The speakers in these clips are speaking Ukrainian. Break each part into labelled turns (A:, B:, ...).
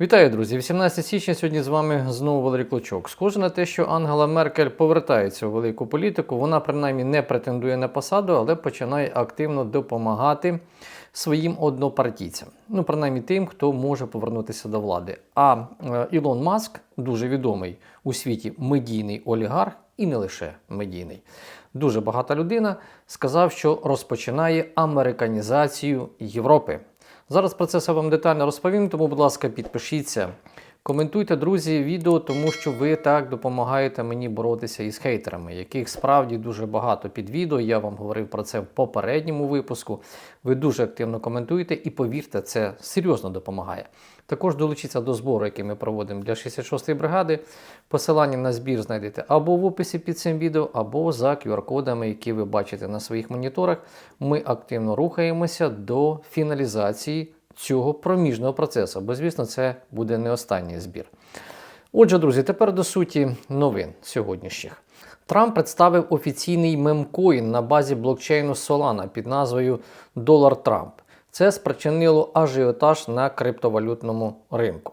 A: Вітаю, друзі! 18 січня сьогодні з вами знову Валерій Клочок. Схоже на те, що Ангела Меркель повертається у велику політику. Вона принаймні не претендує на посаду, але починає активно допомагати своїм однопартійцям. Ну, принаймні тим, хто може повернутися до влади. А е, Ілон Маск дуже відомий у світі медійний олігарх і не лише медійний. Дуже багата людина сказав, що розпочинає американізацію Європи. Зараз про це все вам детально розповім, тому, будь ласка, підпишіться. Коментуйте, друзі, відео, тому що ви так допомагаєте мені боротися із хейтерами, яких справді дуже багато під відео. Я вам говорив про це в попередньому випуску. Ви дуже активно коментуєте і повірте, це серйозно допомагає. Також долучіться до збору, який ми проводимо для 66-ї бригади. Посилання на збір знайдете або в описі під цим відео, або за QR-кодами, які ви бачите на своїх моніторах. Ми активно рухаємося до фіналізації цього проміжного процесу, бо, звісно, це буде не останній збір. Отже, друзі, тепер до суті новин сьогоднішніх. Трамп представив офіційний мемкоін на базі блокчейну Solana під назвою Долар Трамп. Це спричинило ажіотаж на криптовалютному ринку.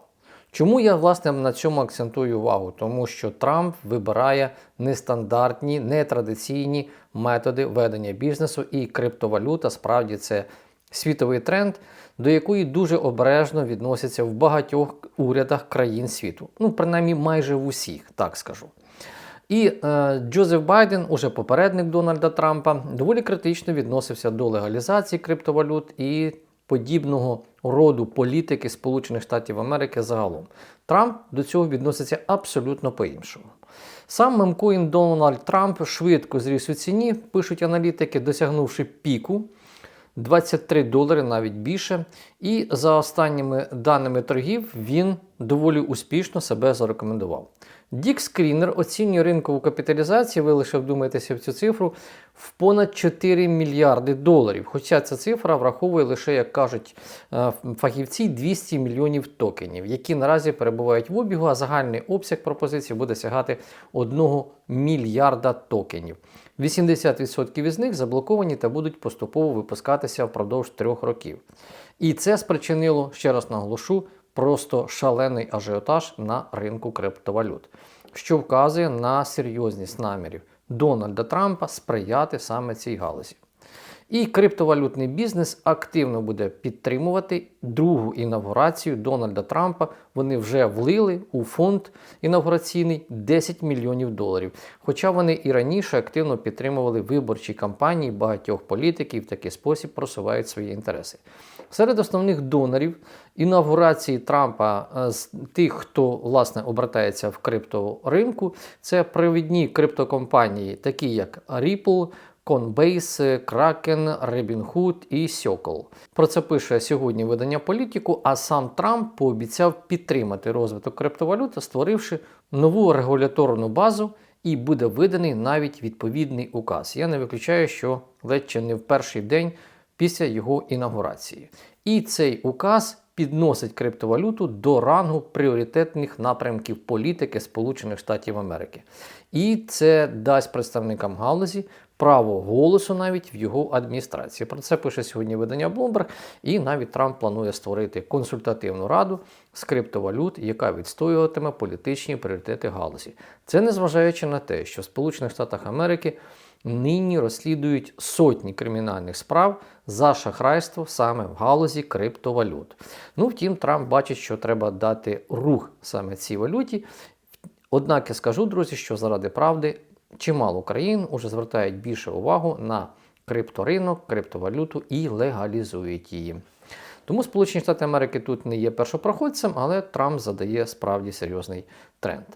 A: Чому я власне на цьому акцентую увагу? Тому що Трамп вибирає нестандартні, нетрадиційні методи ведення бізнесу, і криптовалюта справді це світовий тренд, до якої дуже обережно відносяться в багатьох урядах країн світу. Ну, принаймні, майже в усіх, так скажу. І е, Джозеф Байден, уже попередник Дональда Трампа, доволі критично відносився до легалізації криптовалют і подібного роду політики Сполучених Штатів Америки загалом. Трамп до цього відноситься абсолютно по-іншому. Сам мемкоін Дональд Трамп швидко зріс у ціні, пишуть аналітики, досягнувши піку 23 долари, навіть більше. І за останніми даними торгів він доволі успішно себе зарекомендував. Дік Скрінер оцінює ринкову капіталізацію, ви лише вдумайтеся в цю цифру, в понад 4 мільярди доларів. Хоча ця цифра враховує лише, як кажуть е, фахівці, 200 мільйонів токенів, які наразі перебувають в обігу, а загальний обсяг пропозицій буде сягати 1 мільярда токенів. 80% із них заблоковані та будуть поступово випускатися впродовж трьох років. І це спричинило, ще раз наголошу, просто шалений ажіотаж на ринку криптовалют, що вказує на серйозність намірів Дональда Трампа сприяти саме цій галузі. І криптовалютний бізнес активно буде підтримувати другу інавгурацію Дональда Трампа. Вони вже влили у фонд інавгураційний 10 мільйонів доларів. Хоча вони і раніше активно підтримували виборчі кампанії багатьох політиків, в такий спосіб просувають свої інтереси. Серед основних донорів інавгурації Трампа е, з тих, хто власне обертається в крипторинку, це провідні криптокомпанії, такі як Ripple, Coinbase, Kraken, Robinhood і Circle. Про це пише сьогодні видання політику. А сам Трамп пообіцяв підтримати розвиток криптовалют, створивши нову регуляторну базу. І буде виданий навіть відповідний указ. Я не виключаю, що ледь чи не в перший день після його інаугурації. І цей указ підносить криптовалюту до рангу пріоритетних напрямків політики Сполучених Штатів Америки. І це дасть представникам галузі право голосу навіть в його адміністрації. Про це пише сьогодні видання Bloomberg, і навіть Трамп планує створити консультативну раду з криптовалют, яка відстоюватиме політичні пріоритети галузі. Це незважаючи на те, що в Сполучених Штатах Америки нині розслідують сотні кримінальних справ за шахрайство саме в галузі криптовалют. Ну, втім, Трамп бачить, що треба дати рух саме цій валюті. Однак я скажу, друзі, що заради правди чимало країн уже звертають більше увагу на крипторинок, криптовалюту і легалізують її. Тому Сполучені Штати Америки тут не є першопроходцем, але Трамп задає справді серйозний тренд.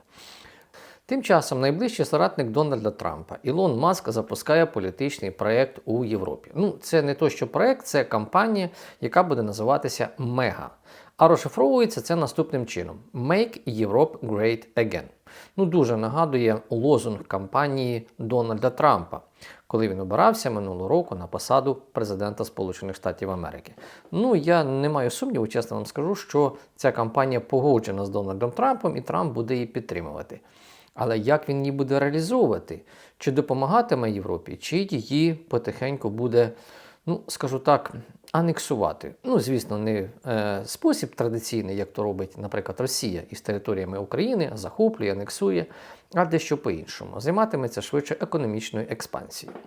A: Тим часом найближчий соратник Дональда Трампа Ілон Маск запускає політичний проєкт у Європі. Ну, це не то, що проєкт, це кампанія, яка буде називатися Мега. А розшифровується це наступним чином: Make Europe Great Again. Ну, дуже нагадує лозунг кампанії Дональда Трампа, коли він обирався минулого року на посаду президента Сполучених Штатів Америки. Ну, я не маю сумніву, чесно вам скажу, що ця кампанія погоджена з Дональдом Трампом, і Трамп буде її підтримувати. Але як він її буде реалізовувати? Чи допомагатиме Європі, чи її потихеньку буде, ну скажу так, анексувати. Ну, звісно, не е, спосіб традиційний, як то робить, наприклад, Росія із територіями України, захоплює, анексує, а дещо по-іншому. Займатиметься швидше економічною експансією.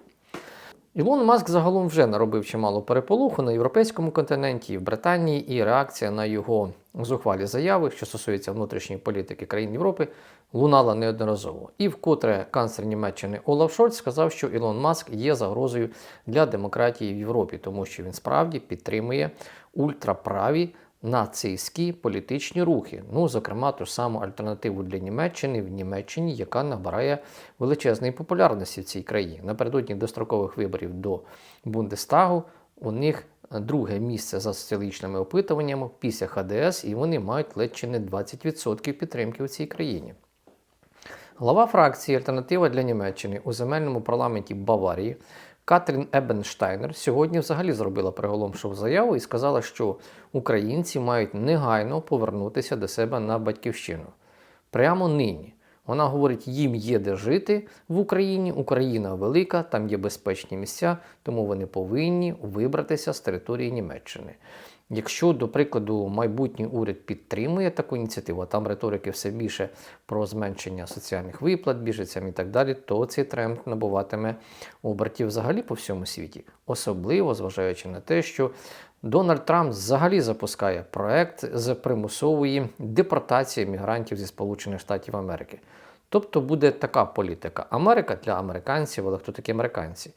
A: Ілон Маск загалом вже наробив чимало переполоху на європейському континенті і в Британії, і реакція на його зухвалі заяви, що стосується внутрішньої політики країн Європи, лунала неодноразово. І вкотре канцлер Німеччини Олаф Шольц сказав, що Ілон Маск є загрозою для демократії в Європі, тому що він справді підтримує ультраправі нацистські політичні рухи. Ну, зокрема, ту саму альтернативу для Німеччини в Німеччині, яка набирає величезної популярності в цій країні. Напередодні дострокових виборів до Бундестагу у них друге місце за соціологічними опитуваннями після ХДС, і вони мають ледь чи не 20% підтримки у цій країні. Глава фракції Альтернатива для Німеччини у земельному парламенті Баварії Катрін Ебенштайнер сьогодні взагалі зробила приголомшову заяву і сказала, що українці мають негайно повернутися до себе на батьківщину. Прямо нині. Вона говорить, їм є де жити в Україні. Україна велика, там є безпечні місця, тому вони повинні вибратися з території Німеччини. Якщо, до прикладу, майбутній уряд підтримує таку ініціативу, а там риторики все більше про зменшення соціальних виплат біженцям і так далі, то цей тренд набуватиме обертів взагалі по всьому світі, особливо зважаючи на те, що Дональд Трамп взагалі запускає проект з примусової депортації мігрантів зі Сполучених Штатів Америки. Тобто буде така політика: Америка для американців, але хто такі американці?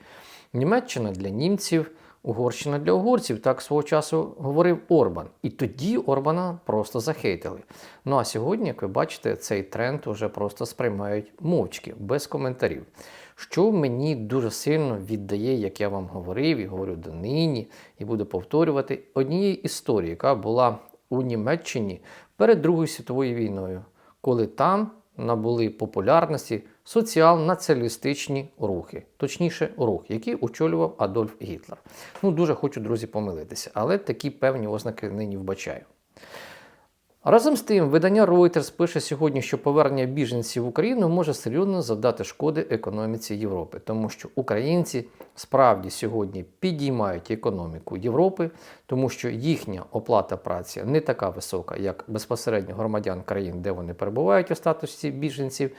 A: Німеччина для німців. Угорщина для угорців, так свого часу говорив Орбан. І тоді Орбана просто захейтили. Ну а сьогодні, як ви бачите, цей тренд уже просто сприймають мовчки, без коментарів. Що мені дуже сильно віддає, як я вам говорив і говорю донині, і буду повторювати однієї історії, яка була у Німеччині перед Другою світовою війною, коли там набули популярності соціал-націоналістичні рухи, точніше, рух, який очолював Адольф Гітлер. Ну, дуже хочу, друзі, помилитися, але такі певні ознаки нині вбачаю. Разом з тим, видання Reuters пише сьогодні, що повернення біженців в Україну може серйозно завдати шкоди економіці Європи, тому що українці справді сьогодні підіймають економіку Європи, тому що їхня оплата праці не така висока, як безпосередньо громадян країн, де вони перебувають у статусі біженців.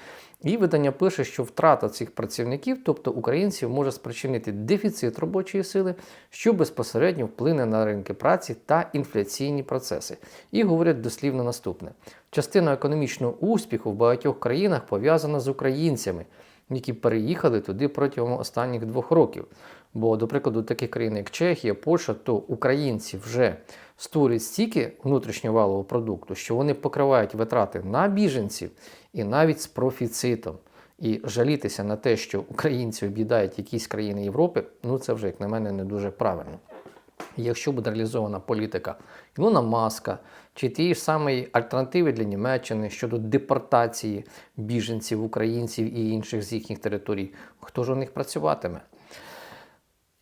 A: І видання пише, що втрата цих працівників, тобто українців, може спричинити дефіцит робочої сили, що безпосередньо вплине на ринки праці та інфляційні процеси. І говорять дослівно наступне: частина економічного успіху в багатьох країнах пов'язана з українцями, які переїхали туди протягом останніх двох років. Бо, до прикладу, таких країн, як Чехія, Польща, то українці вже створюють стільки внутрішнього продукту, що вони покривають витрати на біженців і навіть з профіцитом. І жалітися на те, що українці об'їдають якісь країни Європи, ну це вже, як на мене, не дуже правильно. Якщо буде реалізована політика Ілона Маска чи тієї ж самої альтернативи для Німеччини щодо депортації біженців, українців і інших з їхніх територій, хто ж у них працюватиме?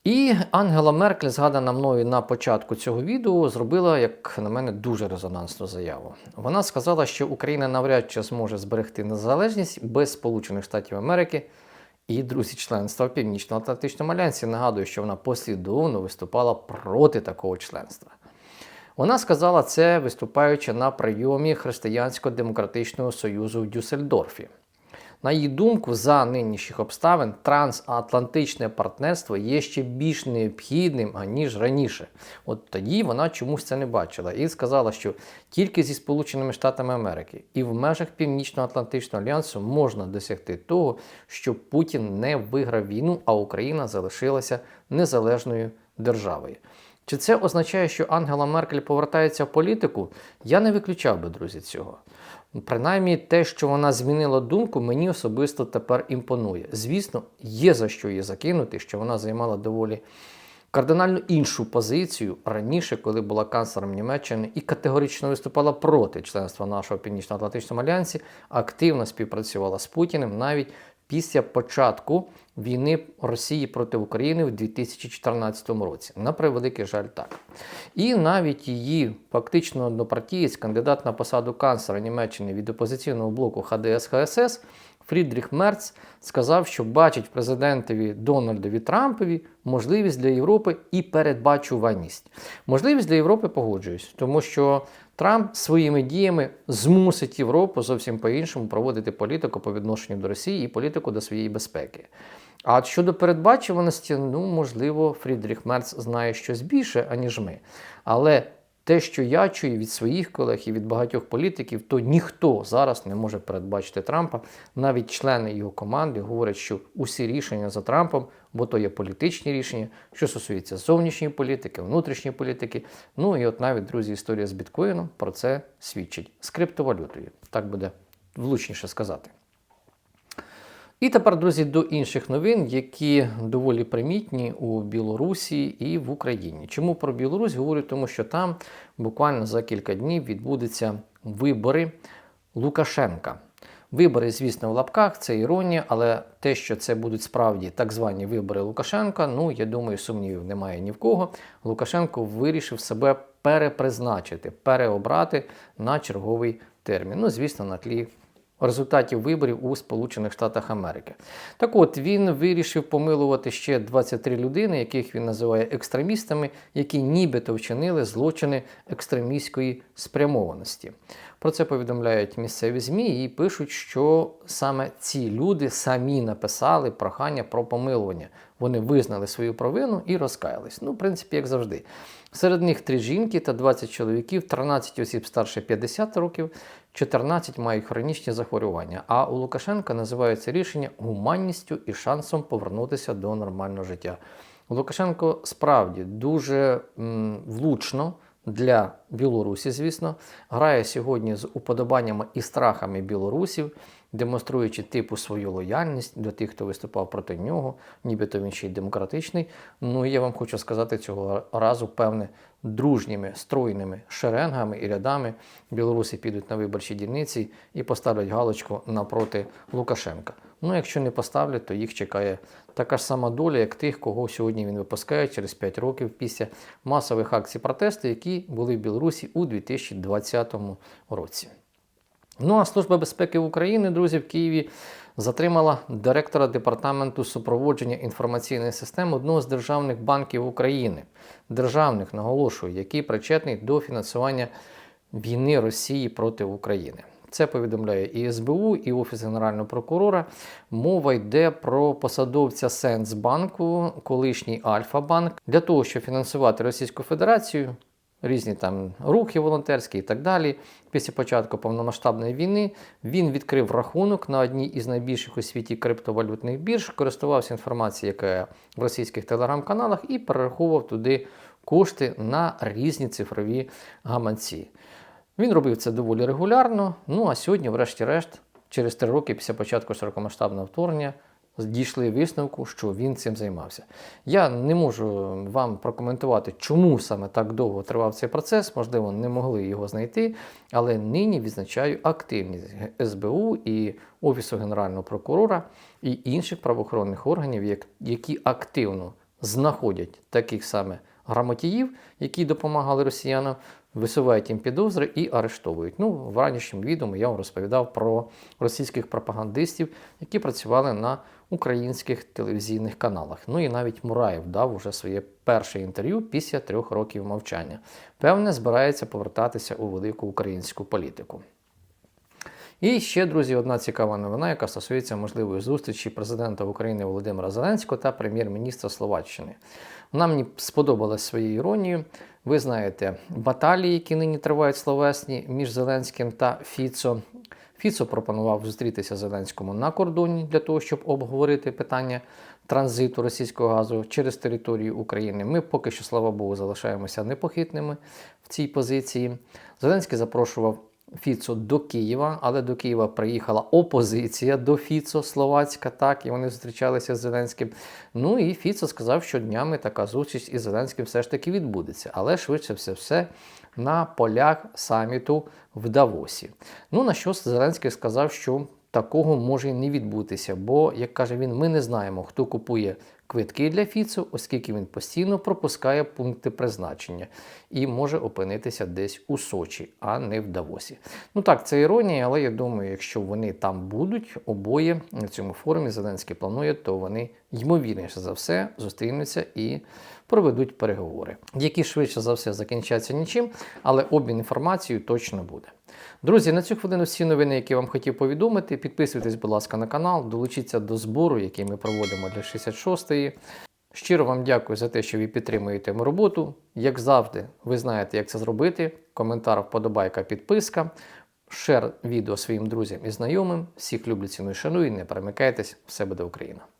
A: І Ангела Меркель, згадана мною на початку цього відео, зробила, як на мене, дуже резонансну заяву. Вона сказала, що Україна навряд чи зможе зберегти незалежність без Сполучених Штатів Америки і друзі членства в Північно-Атлантичному альянсі. Нагадую, що вона послідовно виступала проти такого членства. Вона сказала це, виступаючи на прийомі Християнсько-демократичного союзу в Дюссельдорфі. На її думку, за нинішніх обставин трансатлантичне партнерство є ще більш необхідним, аніж раніше. От тоді вона чомусь це не бачила і сказала, що тільки зі Сполученими Штатами Америки і в межах Північно-Атлантичного альянсу можна досягти того, щоб Путін не виграв війну, а Україна залишилася незалежною державою. Чи це означає, що Ангела Меркель повертається в політику? Я не виключав би, друзі, цього. Принаймні, те, що вона змінила думку, мені особисто тепер імпонує. Звісно, є за що її закинути, що вона займала доволі кардинально іншу позицію раніше, коли була канцлером Німеччини і категорично виступала проти членства нашого Північно-Атлантичному альянсі, активно співпрацювала з Путіним навіть після початку війни Росії проти України в 2014 році. На превеликий жаль, так. І навіть її фактично однопартієць, кандидат на посаду канцлера Німеччини від опозиційного блоку ХДС ХСС, Фрідріх Мерц сказав, що бачить президентові Дональдові Трампові можливість для Європи і передбачуваність. Можливість для Європи погоджуюсь, тому що Трамп своїми діями змусить Європу зовсім по-іншому проводити політику по відношенню до Росії і політику до своєї безпеки. А щодо передбачуваності, ну можливо, Фрідріх Мерц знає щось більше, аніж ми. Але те, що я чую від своїх колег і від багатьох політиків, то ніхто зараз не може передбачити Трампа. Навіть члени його команди говорять, що усі рішення за Трампом, бо то є політичні рішення, що стосується зовнішньої політики, внутрішньої політики. Ну і от навіть друзі, історія з біткоїном про це свідчить з криптовалютою. Так буде влучніше сказати. І тепер, друзі, до інших новин, які доволі примітні у Білорусі і в Україні. Чому про Білорусь говорю? Тому що там буквально за кілька днів відбудуться вибори Лукашенка. Вибори, звісно, в лапках, це іронія, але те, що це будуть справді так звані вибори Лукашенка, ну я думаю, сумнівів немає ні в кого. Лукашенко вирішив себе перепризначити, переобрати на черговий термін. Ну, звісно, на тлі результатів виборів у Сполучених Штатах Америки. Так от він вирішив помилувати ще 23 людини, яких він називає екстремістами, які нібито вчинили злочини екстремістської спрямованості. Про це повідомляють місцеві ЗМІ і пишуть, що саме ці люди самі написали прохання про помилування. Вони визнали свою провину і розкаялись. Ну, в принципі, як завжди. Серед них три жінки та 20 чоловіків, 13 осіб старше 50 років, 14 мають хронічні захворювання. А у Лукашенка називається рішення гуманністю і шансом повернутися до нормального життя. Лукашенко справді дуже м, влучно для Білорусі, звісно, грає сьогодні з уподобаннями і страхами білорусів, демонструючи типу свою лояльність до тих, хто виступав проти нього, нібито він ще й демократичний. Ну я вам хочу сказати цього разу, певне, дружніми стройними шеренгами і рядами білоруси підуть на виборчі дільниці і поставлять галочку напроти Лукашенка. Ну, якщо не поставлять, то їх чекає така ж сама доля, як тих, кого сьогодні він випускає через 5 років після масових акцій протесту, які були в Білорусі у 2020 році. Ну а Служба безпеки України, друзі, в Києві затримала директора департаменту супроводження інформаційної системи одного з державних банків України, державних, наголошую, який причетний до фінансування війни Росії проти України. Це повідомляє і СБУ, і Офіс Генерального прокурора. Мова йде про посадовця Сенсбанку, колишній Альфа-банк, для того, щоб фінансувати Російську Федерацію, різні там рухи волонтерські і так далі. Після початку повномасштабної війни він відкрив рахунок на одній із найбільших у світі криптовалютних бірж, користувався інформацією, яка в російських телеграм-каналах, і перераховував туди кошти на різні цифрові гаманці. Він робив це доволі регулярно. Ну а сьогодні, врешті-решт, через три роки після початку широкомасштабного вторгнення, дійшли висновку, що він цим займався. Я не можу вам прокоментувати, чому саме так довго тривав цей процес, можливо, не могли його знайти, але нині відзначаю активність СБУ і Офісу Генерального прокурора і інших правоохоронних органів, які активно знаходять таких саме грамотіїв, які допомагали росіянам, висувають їм підозри і арештовують. Ну, в ранішньому відео я вам розповідав про російських пропагандистів, які працювали на українських телевізійних каналах. Ну і навіть Мураєв дав уже своє перше інтерв'ю після трьох років мовчання. Певне, збирається повертатися у велику українську політику. І ще, друзі, одна цікава новина, яка стосується можливої зустрічі президента України Володимира Зеленського та прем'єр-міністра Словаччини. Вона мені сподобалась своєю іронією. Ви знаєте, баталії, які нині тривають словесні між Зеленським та Фіцо. Фіцо пропонував зустрітися Зеленському на кордоні для того, щоб обговорити питання транзиту російського газу через територію України. Ми поки що, слава Богу, залишаємося непохитними в цій позиції. Зеленський запрошував Фіцо до Києва, але до Києва приїхала опозиція до Фіцо Словацька, так, і вони зустрічалися з Зеленським. Ну і Фіцо сказав, що днями така зустріч із Зеленським все ж таки відбудеться. Але швидше все все на полях саміту в Давосі. Ну на що Зеленський сказав, що такого може не відбутися, бо, як каже він, ми не знаємо, хто купує квитки для Фіцу, оскільки він постійно пропускає пункти призначення і може опинитися десь у Сочі, а не в Давосі. Ну так, це іронія, але я думаю, якщо вони там будуть, обоє на цьому форумі Зеленський планує, то вони ймовірніше за все зустрінуться і проведуть переговори, які швидше за все закінчаться нічим, але обмін інформацією точно буде. Друзі, на цю хвилину всі новини, які вам хотів повідомити. Підписуйтесь, будь ласка, на канал, долучіться до збору, який ми проводимо для 66-ї. Щиро вам дякую за те, що ви підтримуєте мою роботу. Як завжди, ви знаєте, як це зробити. Коментар, вподобайка, підписка. Шер відео своїм друзям і знайомим. Всіх люблю, ціную, шаную. Не перемикайтесь, все буде Україна!